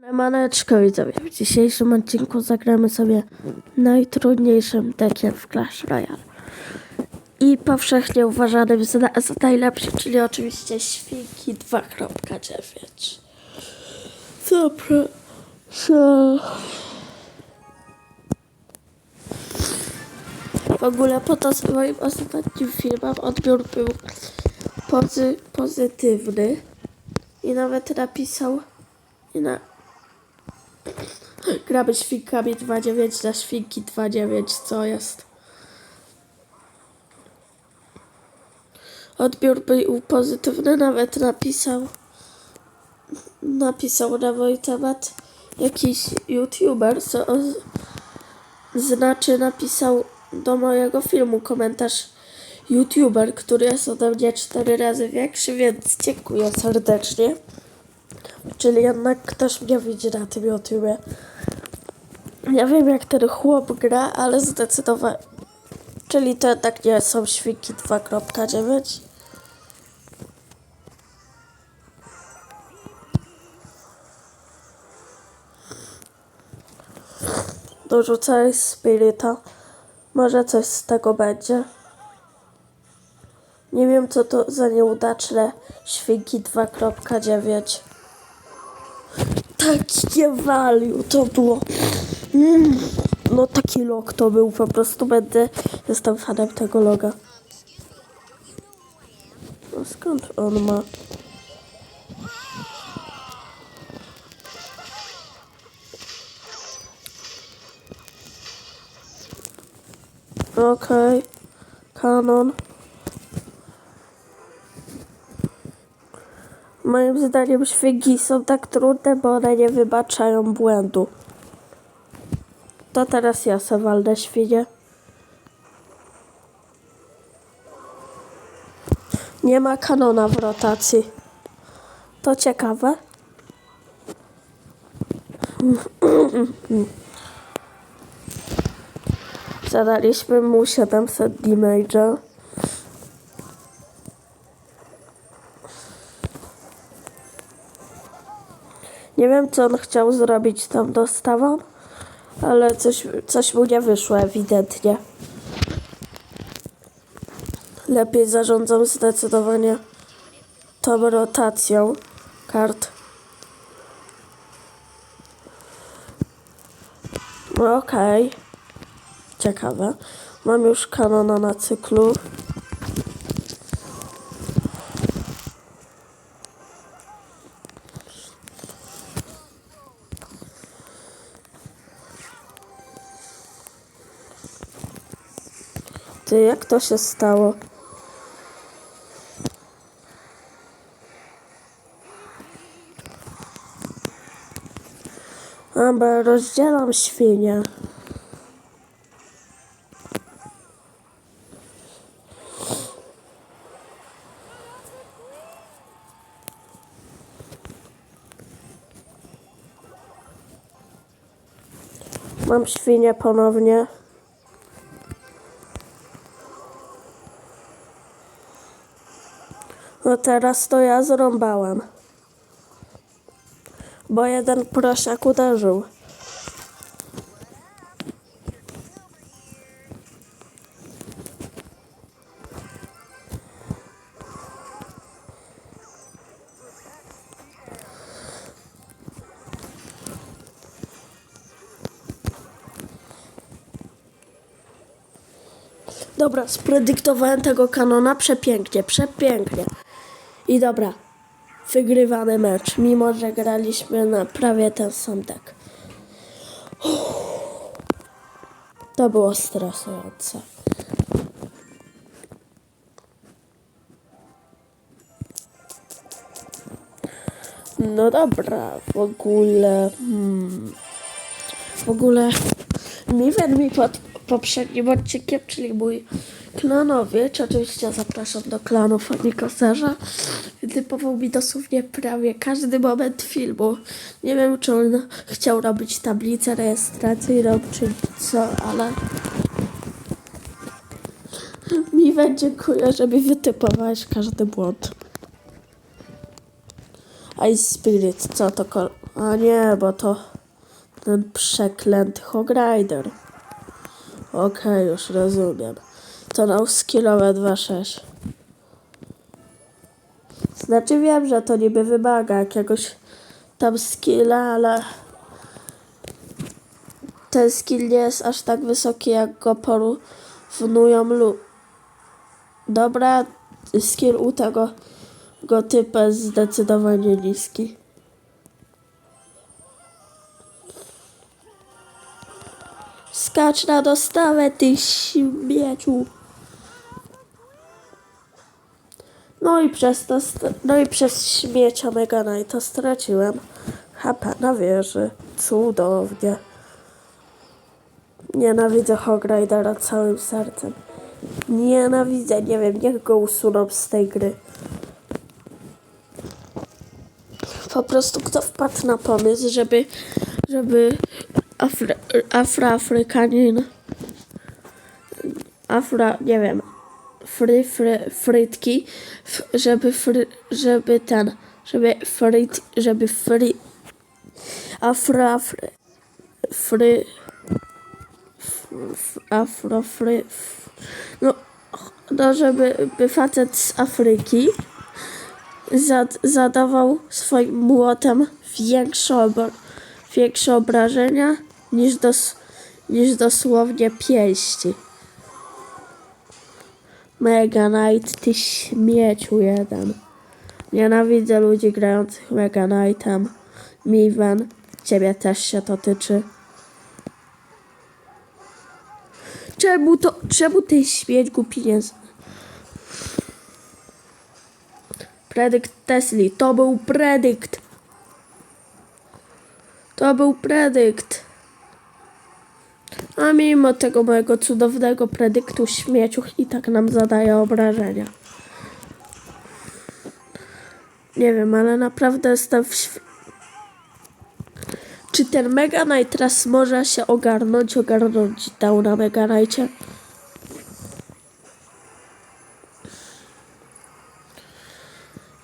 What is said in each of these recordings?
Maneczko widzowie, w dzisiejszym odcinku zagramy sobie najtrudniejszym deckiem w Clash Royale. I powszechnie uważanym za, za najlepszy, czyli oczywiście Świnki 2.9. Zapraszam. W ogóle po to z moim ostatnim filmem odbiór był pozy, pozytywny. I nawet napisał i na, Gramy świnkami 2.9 na świnki 2.9, co jest? Odbiór był pozytywny, nawet napisał napisał na mój temat jakiś youtuber, co znaczy napisał do mojego filmu komentarz youtuber, który jest ode mnie 4 razy większy, więc dziękuję serdecznie. Czyli jednak ktoś mnie widzi na tym YouTubie. Ja wiem jak ten chłop gra, ale zdecydowanie... Czyli to jednak nie są świnki 2.9. Dorzucaj spiryta. Może coś z tego będzie. Nie wiem co to za nieudaczne świnki 2.9 takie value to było. Mm. No taki log to był, po prostu będę, jestem fanem tego loga. No skąd on ma? Okej, kanon. Moim zdaniem świnki są tak trudne, bo one nie wybaczają błędu. To teraz ja se walnę świnie. Nie ma kanona w rotacji. To ciekawe. Zadaliśmy mu 700 damage'a. Nie wiem, co on chciał zrobić tą dostawą, ale coś, coś mu nie wyszło ewidentnie. Lepiej zarządzam zdecydowanie tą rotacją kart. No Okej. Ciekawe. Mam już kanona na cyklu. Ty, jak to się stało? A, bo ja rozdzielam świnie. Mam świnię ponownie. No teraz to ja zrąbałem. Bo jeden prosiak uderzył. Dobra, spredyktowałem tego kanona przepięknie, przepięknie. I dobra, wygrywany mecz, mimo że graliśmy na prawie ten sam deck. To było stresujące. No dobra, w ogóle. Hmm, w ogóle. Miwen mi pod poprzednim odcinkiem, czyli mój klanowiec. Oczywiście zapraszam do klanu Fonikoserza. Typował mi dosłownie prawie każdy moment filmu. Nie wiem, czy on chciał robić tablicę rejestracyjną, czy co, ale... Miwen, dziękuję, że mi wytypowałeś każdy błąd. Ice Spirit, co to kol... A nie, bo to ten przeklęty Hog Rider. Okej, już rozumiem. To na skillowe 2.6. Znaczy wiem, że to niby wymaga jakiegoś tam skilla, ale ten skill nie jest aż tak wysoki, jak go porównują lu. Dobra, skill u tego go typa jest zdecydowanie niski. Skacz na dostawę, ty śmieciu. No i przez to, no i przez śmiecia Mega Knighta straciłem HP na wieży. Cudownie. Nienawidzę Hog Ridera całym sercem. Nienawidzę, nie wiem, niech go usuną z tej gry. Po prostu kto wpadł na pomysł, żeby, żeby Afry, Afroafrykanin, Afra, nie wiem, fry, fry, frytki, f, żeby, fry, żeby ten, żeby fryt, żeby fry, afro, afry, fry, f- afro, fry, no, no, żeby by facet z Afryki zad, zadawał swoim młotem większe, obra- większe obrażenia niż, dos, niż dosłownie pięści. Mega Knight, ty śmieciu jeden. Nienawidzę ludzi grających Mega Knightem. Miven, ciebie też się to tyczy. Czemu to, czemu ty śmieć głupi z- Predykt Tesli, to był predykt. To był predykt. A mimo tego mojego cudownego predyktu śmieciuch i tak nam zadaje obrażenia. Nie wiem, ale naprawdę jestem w św- Czy ten Mega Knight teraz może się ogarnąć, ogarnąć dał na Mega Knightie?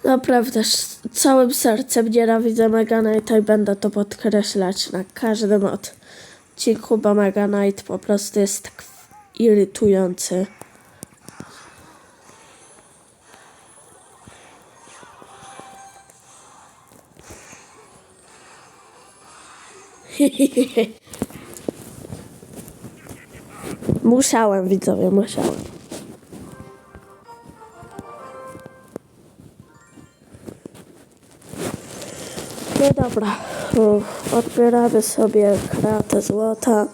Naprawdę, z całym sercem nienawidzę Mega Knighta i będę to podkreślać na każdym odcinku, bo Mega Knight po prostu jest tak irytujący. musiałem, widzowie, musiałem. No dobra, Uff, odbieramy sobie kratę złota,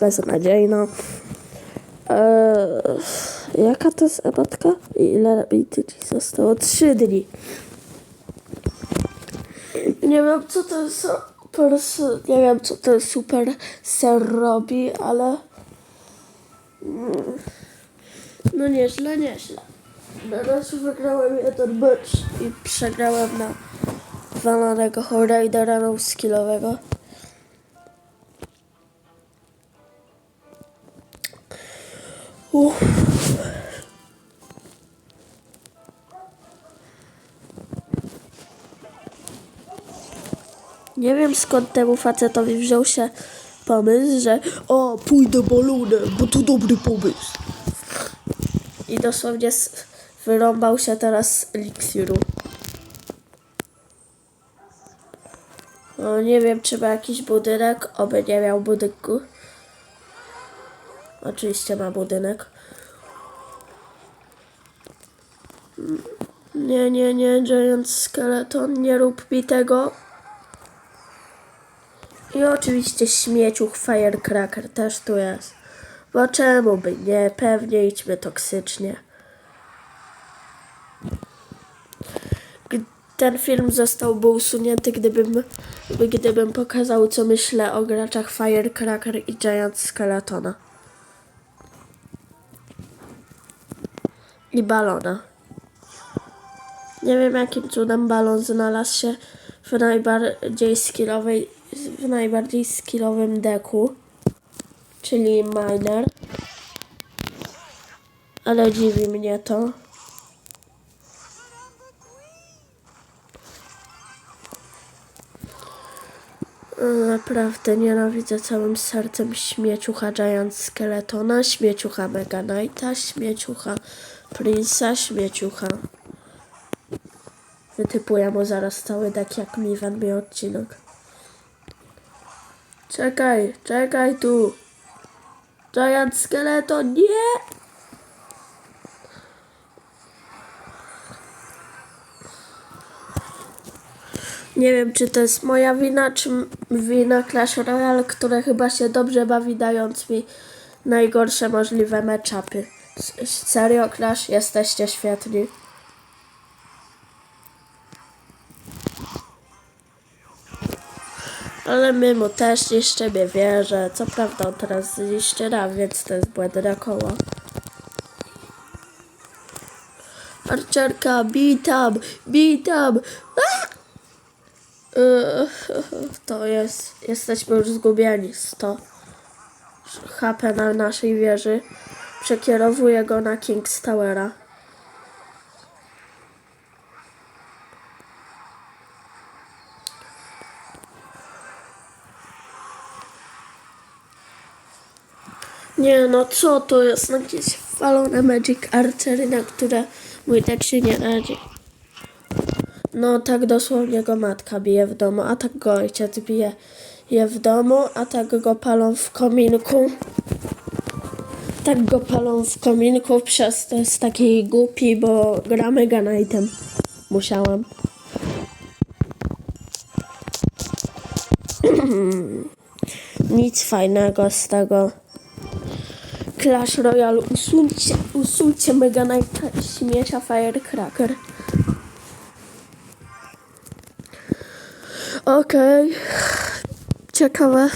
beznadziejna. Eee, jaka to jest emotka? I Ile mi zostało? Trzy dni. Nie wiem co to jest, prostu nie wiem co ten super ser robi, ale mm, no nieźle, nieźle. Na razie wygrałem jeden mecz i przegrałem na walonego Horaidera skillowego. Uff. Nie wiem skąd temu facetowi wziął się pomysł, że o, pójdę balonem, bo to dobry pomysł. I dosłownie wyrąbał się teraz eliksiru. No, nie wiem, czy ma jakiś budynek, oby nie miał budynku. Oczywiście ma budynek. Nie, nie, nie, Giant Skeleton, nie rób mi tego. I oczywiście śmieciuch Firecracker też tu jest. Bo czemu by nie? Pewnie idźmy toksycznie. Ten film zostałby usunięty, gdybym, gdybym pokazał, co myślę o graczach Firecracker i Giant Skeletona. I balona. Nie wiem, jakim cudem balon znalazł się w najbardziej skillowej, w najbardziej skillowym deku, czyli miner. Ale dziwi mnie to. Naprawdę nienawidzę całym sercem śmieciucha Giant Skeletona, śmieciucha Mega Knighta, śmieciucha Prince'a, śmieciucha. Wytypuję mu zaraz cały deck, jak mi wędmie odcinek. Czekaj, czekaj tu. Giant Skeleton, nie! Nie wiem, czy to jest moja wina, czy wina Clash Royale, które chyba się dobrze bawi, dając mi najgorsze możliwe meczapy. Serio, Clash, jesteście świetni. Ale mimo też jeszcze nie wierzę. Co prawda on teraz niszczy nam, więc to jest błędne koło. Archerka, bitam, bitam. Yy, To jest, jesteśmy już zgubieni. 100 HP na naszej wieży. Przekierowuję go na King's Towera. Nie no, co to jest? Jakieś falone Magic Archery, na które mój deck się nie radzi. No tak dosłownie go matka bije w domu, a tak go ojciec bije je w domu, a tak go palą w kominku. Tak go palą w kominku, przez to jest głupi, bo gra Mega Knightem. Musiałam. Nic fajnego z tego. Clash Royale, usuńcie, usuńcie Mega Knighta śmiecia Firecracker. Okej. Ciekawe.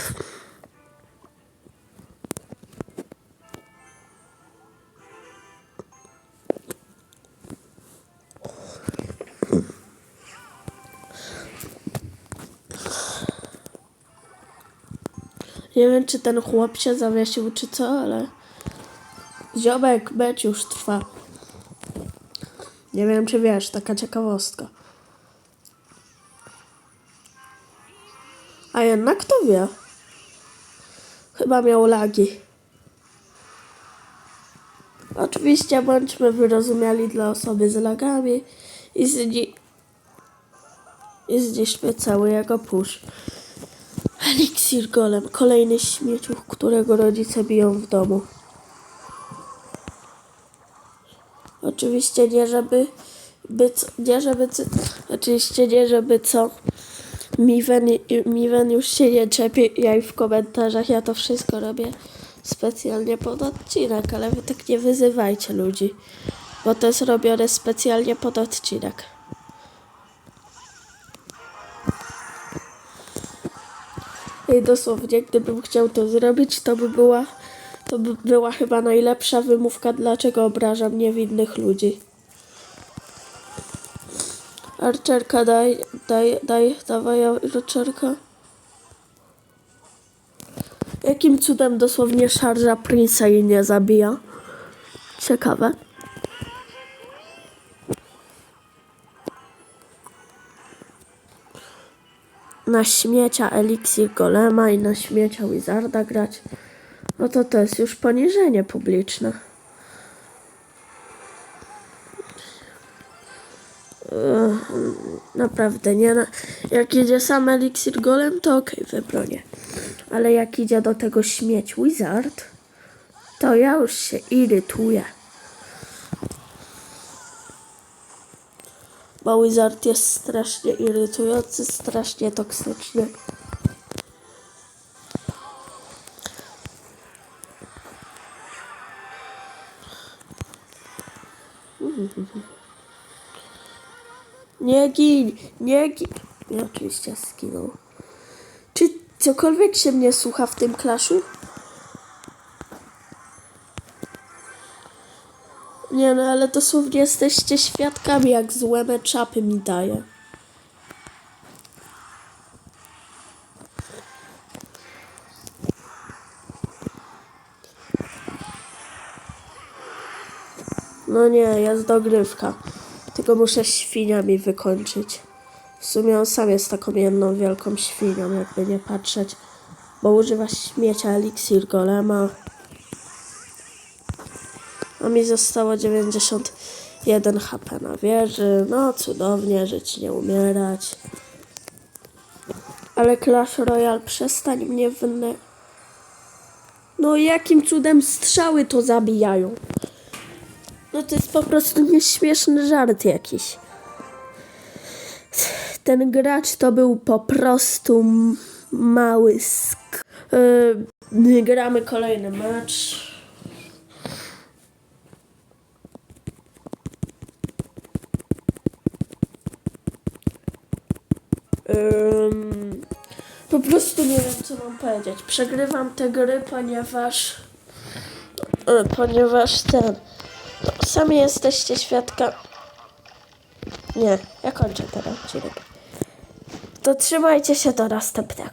Nie wiem, czy ten chłop się zawiesił, czy co, ale... Ziomek, mecz już trwa. Nie wiem, czy wiesz, taka ciekawostka. Jednak kto wie? Chyba miał lagi. Oczywiście bądźmy wyrozumiali dla osoby z lagami i, zni- i zniszczmy cały jego push. Eliksir Golem, kolejny śmieciuch, którego rodzice biją w domu. Oczywiście nie żeby by co, nie żeby co, oczywiście nie żeby co. Miwen, Miwen już się nie czepi jaj w komentarzach, ja to wszystko robię specjalnie pod odcinek, ale wy tak nie wyzywajcie ludzi, bo to jest robione specjalnie pod odcinek. I dosłownie, gdybym chciał to zrobić, to by była, to by była chyba najlepsza wymówka, dlaczego obrażam niewinnych ludzi. Archerka, daj, daj, daj, dawaj Archerka. Jakim cudem dosłownie szarża Prince'a jej nie zabija? Ciekawe. Na śmiecia Elixir Golema i na śmiecia Wizarda grać. No to to jest już poniżenie publiczne. Naprawdę, nie. Na... Jak idzie sam Elixir Golem, to okej, wybronię. Ale jak idzie do tego śmieć Wizard, to ja już się irytuję. Bo Wizard jest strasznie irytujący, strasznie toksyczny. Nie gin, nie gin. I oczywiście skinął. Czy cokolwiek się mnie słucha w tym klaszu? Nie no, ale dosłownie jesteście świadkami, jak złe meczapy mi daje. No nie, jest dogrywka. Tylko muszę świniami wykończyć. W sumie on sam jest taką jedną wielką świnią, jakby nie patrzeć. Bo używa śmiecia eliksir golema. A mi zostało 91 HP na wieży. No cudownie, żyć nie umierać. Ale Clash Royale, przestań mnie wne... No jakim cudem strzały to zabijają? No to jest po prostu nieśmieszny żart jakiś. Ten gracz to był po prostu mały sk... Yy, gramy kolejny mecz. Po prostu nie wiem, co mam powiedzieć. Przegrywam te gry, ponieważ. e, Ponieważ ten. Sami jesteście świadka. Nie, ja kończę ten odcinek. To trzymajcie się do następnego.